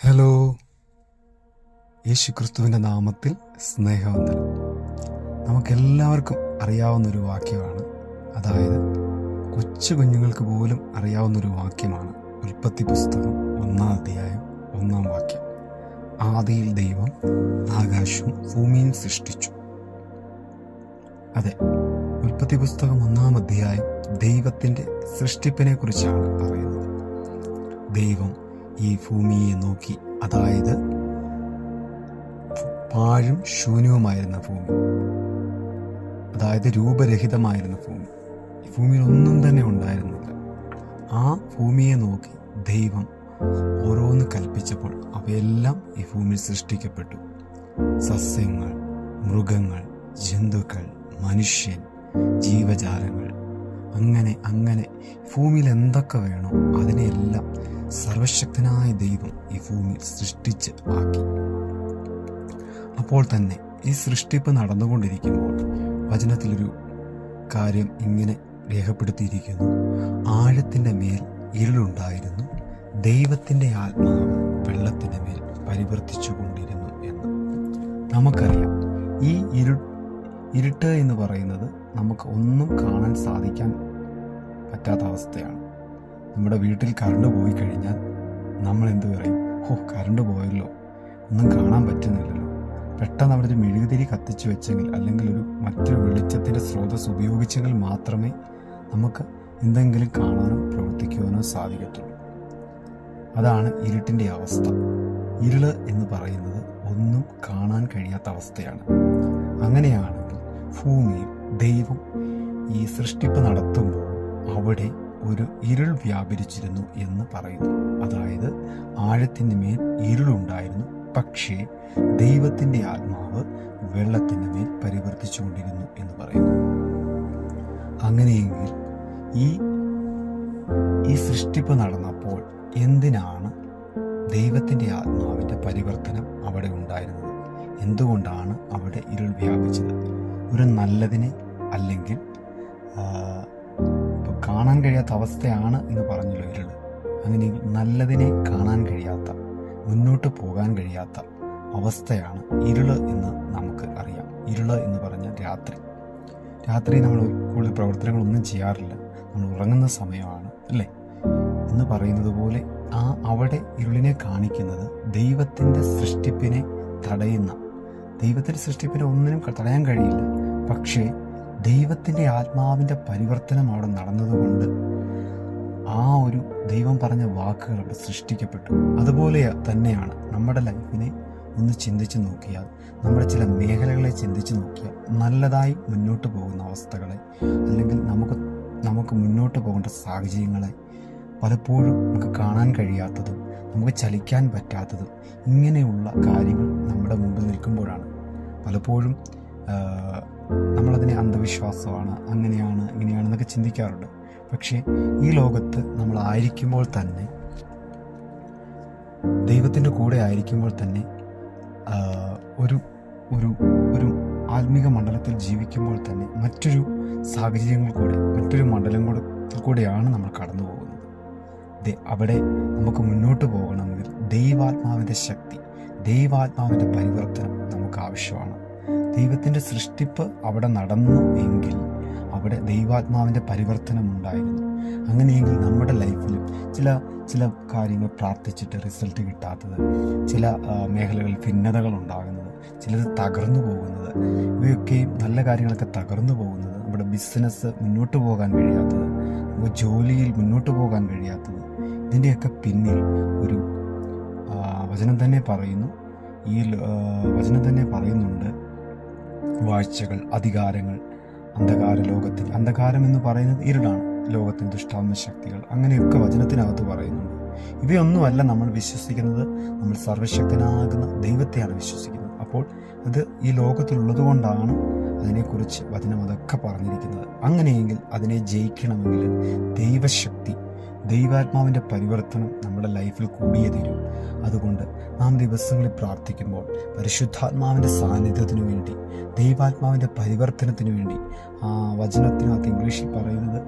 Hello. യേശു ക്രിസ്തുവിന്റെ നാമത്തിൽ സ്നേഹവന്ദനം. നമുക്കെല്ലാവർക്കും അറിയാവുന്നൊരു വാക്യമാണ്. അതായത് കൊച്ചു കുഞ്ഞുങ്ങൾക്ക് പോലും അറിയാവുന്നൊരു വാക്യമാണ്. ഉൽപ്പത്തി പുസ്തകം ഒന്നാം അധ്യായം ഒന്നാം വാക്യം. ആദിയിൽ ദൈവം ആകാശവും ഭൂമിയും സൃഷ്ടിച്ചു. അതെ ഉൽപ്പത്തി പുസ്തകം ഒന്നാം അധ്യായം ദൈവത്തിന്റെ സൃഷ്ടിപ്പിനെ കുറിച്ചാണ് പറയുന്നത്. ദൈവം ഈ ഭൂമിയെ നോക്കി അതായത് പാഴും ശൂന്യവുമായിരുന്ന ഭൂമി. അതായത് രൂപരഹിതമായിരുന്ന ഭൂമി. ഈ ഭൂമിയിൽ ഒന്നും തന്നെ ഉണ്ടായിരുന്നില്ല. ആ ഭൂമിയെ നോക്കി ദൈവം ഓരോന്ന് കൽപ്പിച്ചപ്പോൾ അവയെല്ലാം ഈ ഭൂമിയിൽ സൃഷ്ടിക്കപ്പെട്ടു. സസ്യങ്ങൾ മൃഗങ്ങൾ ജന്തുക്കൾ മനുഷ്യൻ ജീവജാലങ്ങൾ. അങ്ങനെ അങ്ങനെ. ഭൂമിയിൽ എന്തൊക്കെ വേണോ അതിനെയെല്ലാം സർവശക്തനായ ദൈവം ഈ ഭൂമി സൃഷ്ടിച്ച് ആക്കി. അപ്പോൾ തന്നെ ഈ സൃഷ്ടിപ്പ് നടന്നുകൊണ്ടിരിക്കുമ്പോൾ വചനത്തിലൊരു കാര്യം ഇങ്ങനെ രേഖപ്പെടുത്തിയിരിക്കുന്നു. ആഴത്തിന്റെ മേൽ ഇരുളുണ്ടായിരുന്നു ദൈവത്തിന്റെ ആത്മാവ് വെള്ളത്തിന്റെ മേൽ പരിവർത്തിച്ചു കൊണ്ടിരുന്നു എന്ന്. നമുക്കറിയാം ഈ ഇരു ഇരുട്ട് എന്ന് പറയുന്നത് നമുക്ക് ഒന്നും കാണാൻ സാധിക്കാൻ പറ്റാത്ത അവസ്ഥയാണ്. നമ്മുടെ വീട്ടിൽ കറണ്ട് പോയി കഴിഞ്ഞാൽ നമ്മൾ എന്ത് പറയും? ഓ കറണ്ട് പോയല്ലോ. ഒന്നും കാണാൻ പറ്റുന്നില്ലല്ലോ. പെട്ടെന്ന് അവിടെ ഒരു മെഴുകുതിരി കത്തിച്ചു വെച്ചെങ്കിൽ അല്ലെങ്കിൽ ഒരു മറ്റൊരു വെളിച്ചത്തിന്റെ സ്രോതസ് ഉപയോഗിച്ചെങ്കിൽ മാത്രമേ നമുക്ക് എന്തെങ്കിലും കാണാനോ പ്രവർത്തിക്കുവാനോ സാധിക്കത്തുള്ളൂ. അതാണ് ഇരുട്ടിന്റെ അവസ്ഥ. ഇരുൾ എന്ന് പറയുന്നത് ഒന്നും കാണാൻ കഴിയാത്ത അവസ്ഥയാണ്. അങ്ങനെയാണെങ്കിൽ ഭൂമിയിൽ ദൈവം ഈ സൃഷ്ടിപ്പ് നടത്തുമ്പോൾ അവിടെ ഒരു ഇരുൾ വ്യാപരിച്ചിരുന്നു എന്ന് പറയുന്നു. അതായത് ആഴത്തിന്റെ മേൽ ഇരുളുണ്ടായിരുന്നു. പക്ഷേ ദൈവത്തിന്റെ ആത്മാവ് വെള്ളത്തിന്റെ മേൽ പരിവർത്തിച്ചുകൊണ്ടിരുന്നു എന്ന് പറയുന്നു. അങ്ങനെയെങ്കിൽ ഈ ഈ സൃഷ്ടിപ്പ് നടന്നപ്പോൾ എന്തിനാണ് ദൈവത്തിന്റെ ആത്മാവിന്റെ പരിവർത്തനം അവിടെ ഉണ്ടായിരുന്നത്? എന്തുകൊണ്ടാണ് അവിടെ ഇരുൾ വ്യാപിച്ചത്? ഒരു നല്ലതിനെ അല്ലെങ്കിൽ കാണാൻ കഴിയാത്ത അവസ്ഥയാണ് എന്ന് പറഞ്ഞല്ലോ ഇരുൾ. അങ്ങനെ നല്ലതിനെ കാണാൻ കഴിയാത്ത മുന്നോട്ട് പോകാൻ കഴിയാത്ത അവസ്ഥയാണ് ഇരുൾ എന്ന് നമുക്ക് അറിയാം. ഇരുൾ എന്ന് പറഞ്ഞ രാത്രി. രാത്രി നമ്മൾ കൂടുതൽ പ്രവർത്തനങ്ങളൊന്നും ചെയ്യാറില്ല. നമ്മൾ ഉറങ്ങുന്ന സമയമാണ് അല്ലേ? എന്ന് പറയുന്നത് പോലെ ആ അവിടെ ഇരുളിനെ കാണിക്കുന്നത് ദൈവത്തിന്റെ സൃഷ്ടിപ്പിനെ തടയുന്ന ദൈവത്തിന്റെ സൃഷ്ടിപ്പിനെ ഒന്നിനും തടയാൻ കഴിയില്ല. പക്ഷേ ദൈവത്തിന്റെ ആത്മാവിന്റെ പരിവർത്തനം അവിടെ നടന്നതുകൊണ്ട് ആ ഒരു ദൈവം പറഞ്ഞ വാക്കുകൾ അവിടെ സൃഷ്ടിക്കപ്പെട്ടു. അതുപോലെ തന്നെയാണ് നമ്മുടെ ലൈഫിനെ ഒന്ന് ചിന്തിച്ച് നോക്കിയാൽ നമ്മുടെ ചില മേഖലകളെ ചിന്തിച്ച് നോക്കിയാൽ നല്ലതായി മുന്നോട്ട് പോകുന്ന അവസ്ഥകളെ അല്ലെങ്കിൽ നമുക്ക് നമുക്ക് മുന്നോട്ട് പോകേണ്ട സാഹചര്യങ്ങളെ പലപ്പോഴും നമുക്ക് കാണാൻ കഴിയാത്തതും നമുക്ക് ചലിക്കാൻ പറ്റാത്തതും ഇങ്ങനെയുള്ള കാര്യങ്ങൾ നമ്മുടെ മുമ്പിൽ നിൽക്കുമ്പോഴാണ് പലപ്പോഴും നമ്മളതിനെ അന്ധവിശ്വാസമാണ് അങ്ങനെയാണ് ഇങ്ങനെയാണെന്നൊക്കെ ചിന്തിക്കാറുണ്ട്. പക്ഷേ ഈ ലോകത്ത് നമ്മൾ ആയിരിക്കുമ്പോൾ തന്നെ ദൈവത്തിന്റെ കൂടെ ആയിരിക്കുമ്പോൾ തന്നെ ഒരു ഒരു ഒരു ആത്മീക മണ്ഡലത്തിൽ ജീവിക്കുമ്പോൾ തന്നെ മറ്റൊരു സാഹചര്യങ്ങൾ കൂടെ മറ്റൊരു മണ്ഡലം കൂടെ കൂടെയാണ് നമ്മൾ കടന്നു പോകുന്നത്. അവിടെ നമുക്ക് മുന്നോട്ട് പോകണമെങ്കിൽ ദൈവാത്മാവിന്റെ ശക്തി ദൈവാത്മാവിന്റെ പരിവർത്തനം നമുക്ക് ആവശ്യമാണ്. ദൈവത്തിന്റെ സൃഷ്ടിപ്പ് അവിടെ നടന്നു എങ്കിൽ അവിടെ ദൈവാത്മാവിന്റെ പരിവർത്തനം ഉണ്ടായിരുന്നു. അങ്ങനെയെങ്കിൽ നമ്മുടെ ലൈഫിലും ചില ചില കാര്യങ്ങൾ പ്രാർത്ഥിച്ചിട്ട് റിസൾട്ട് കിട്ടാത്തത് ചില മേഖലകളിൽ ഭിന്നതകൾ ഉണ്ടാകുന്നത് ചിലത് തകർന്നു പോകുന്നത് ഇവയൊക്കെയും നല്ല കാര്യങ്ങളൊക്കെ തകർന്നു പോകുന്നത് നമ്മുടെ ബിസിനസ് മുന്നോട്ട് പോകാൻ കഴിയാത്തത് നമുക്ക് ജോലിയിൽ മുന്നോട്ട് പോകാൻ കഴിയാത്തത്. ഇതിന്റെയൊക്കെ പിന്നിൽ ഒരു വചനം തന്നെ പറയുന്നു. ഈ വചനം തന്നെ പറയുന്നുണ്ട്. വാഴ്ചകൾ അധികാരങ്ങൾ അന്ധകാര ലോകത്തിൽ അന്ധകാരം എന്ന് പറയുന്നത് ഇരുടാണ് ലോകത്തിന് ദുഷ്ടാത്മ ശക്തികൾ. അങ്ങനെയൊക്കെ വചനത്തിനകത്ത് പറയുന്നുണ്ട്. ഇവയൊന്നുമല്ല നമ്മൾ വിശ്വസിക്കുന്നത്. നമ്മൾ സർവശക്തനാകുന്ന ദൈവത്തെയാണ് വിശ്വസിക്കുന്നത്. അപ്പോൾ അത് ഈ ലോകത്തിലുള്ളത് കൊണ്ടാണ് അതിനെക്കുറിച്ച് വചനം അതൊക്കെ പറഞ്ഞിരിക്കുന്നത്. അങ്ങനെയെങ്കിൽ അതിനെ ജയിക്കണമെങ്കിൽ ദൈവശക്തി ദൈവാത്മാവിന്റെ പരിവർത്തനം നമ്മുടെ ലൈഫിൽ കൂടിയേ തീരും. അതുകൊണ്ട് നാം ദിവസങ്ങളിൽ പ്രാർത്ഥിക്കുമ്പോൾ പരിശുദ്ധാത്മാവിന്റെ സാന്നിധ്യത്തിനു വേണ്ടി ദൈവാത്മാവിന്റെ പരിവർത്തനത്തിനു വേണ്ടി ആ വചനത്തിനകത്ത് ഇംഗ്ലീഷിൽ പറയുന്നത്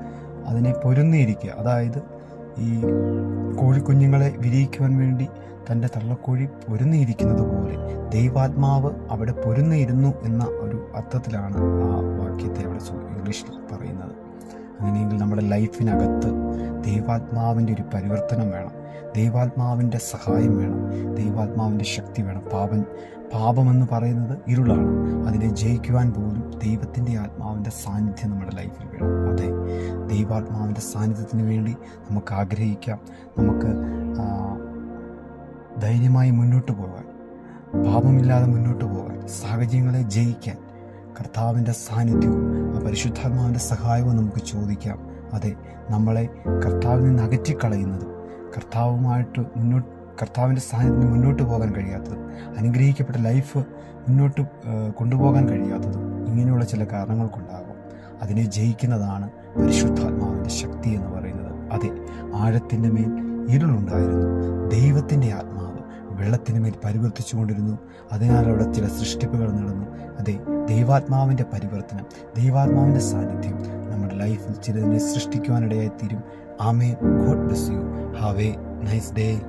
അതിനെ പൊരുന്നിയിരിക്കുക അതായത് ഈ കോഴിക്കുഞ്ഞുങ്ങളെ വിരിയിക്കുവാൻ വേണ്ടി തന്റെ തള്ളക്കോഴി പൊരുന്നിയിരിക്കുന്നത് പോലെ ദൈവാത്മാവ് അവിടെ പൊരുന്നിരുന്നു എന്ന ഒരു അർത്ഥത്തിലാണ് ആ വാക്യത്തെ അവിടെ ഇംഗ്ലീഷിൽ പറയുന്നത്. അങ്ങനെയെങ്കിൽ നമ്മുടെ ലൈഫിനകത്ത് ദൈവാത്മാവിന്റെ ഒരു പരിവർത്തനം വേണം. ദൈവാത്മാവിന്റെ സഹായം വേണം. ദൈവാത്മാവിന്റെ ശക്തി വേണം. പാപം പാപമെന്ന് പറയുന്നത് ഇരുളാണ്. അതിനെ ജയിക്കുവാൻ പോലും ദൈവത്തിന്റെ ആത്മാവിന്റെ സാന്നിധ്യം നമ്മുടെ ലൈഫിൽ വേണം. അതെ ദൈവാത്മാവിന്റെ സാന്നിധ്യത്തിന് വേണ്ടി നമുക്ക് ആഗ്രഹിക്കാം. നമുക്ക് ധൈര്യമായി മുന്നോട്ട് പോകാൻ പാപമില്ലാതെ മുന്നോട്ട് പോകാൻ സാഹചര്യങ്ങളെ ജയിക്കാൻ കർത്താവിന്റെ സാന്നിധ്യവും ആ പരിശുദ്ധാത്മാവിന്റെ സഹായവും നമുക്ക് ചോദിക്കാം. അതെ നമ്മളെ കർത്താവിൽ നിന്ന് അകറ്റിക്കളയുന്നതും കർത്താവുമായിട്ട് മുന്നോട്ട് കർത്താവിന്റെ സാന്നിധ്യം മുന്നോട്ട് പോകാൻ കഴിയാത്തത് അനുഗ്രഹിക്കപ്പെട്ട ലൈഫ് മുന്നോട്ട് കൊണ്ടുപോകാൻ കഴിയാത്തതും ഇങ്ങനെയുള്ള ചില കാരണങ്ങൾ കൊണ്ടാകും അതിനെ ജയിക്കുന്നതാണ് പരിശുദ്ധാത്മാവിന്റെ ശക്തി എന്ന് പറയുന്നത്. അതെ ആഴത്തിന്റെ മേൽ ഇരുളുണ്ടായിരുന്നു. ദൈവത്തിന്റെ ആത്മാവ് വെള്ളത്തിന് മേൽ പരിവർത്തിച്ചുകൊണ്ടിരുന്നു. അതിനാൽ അവിടെ ചില സൃഷ്ടിപ്പുകൾ നടന്നു. അതെ ദൈവാത്മാവിന്റെ പരിവർത്തനം ദൈവാത്മാവിന്റെ സാന്നിധ്യം നമ്മുടെ ലൈഫിൽ ചിലതിനെ സൃഷ്ടിക്കുവാനിടയായി തീരും ആമേ God bless you. Have a nice day.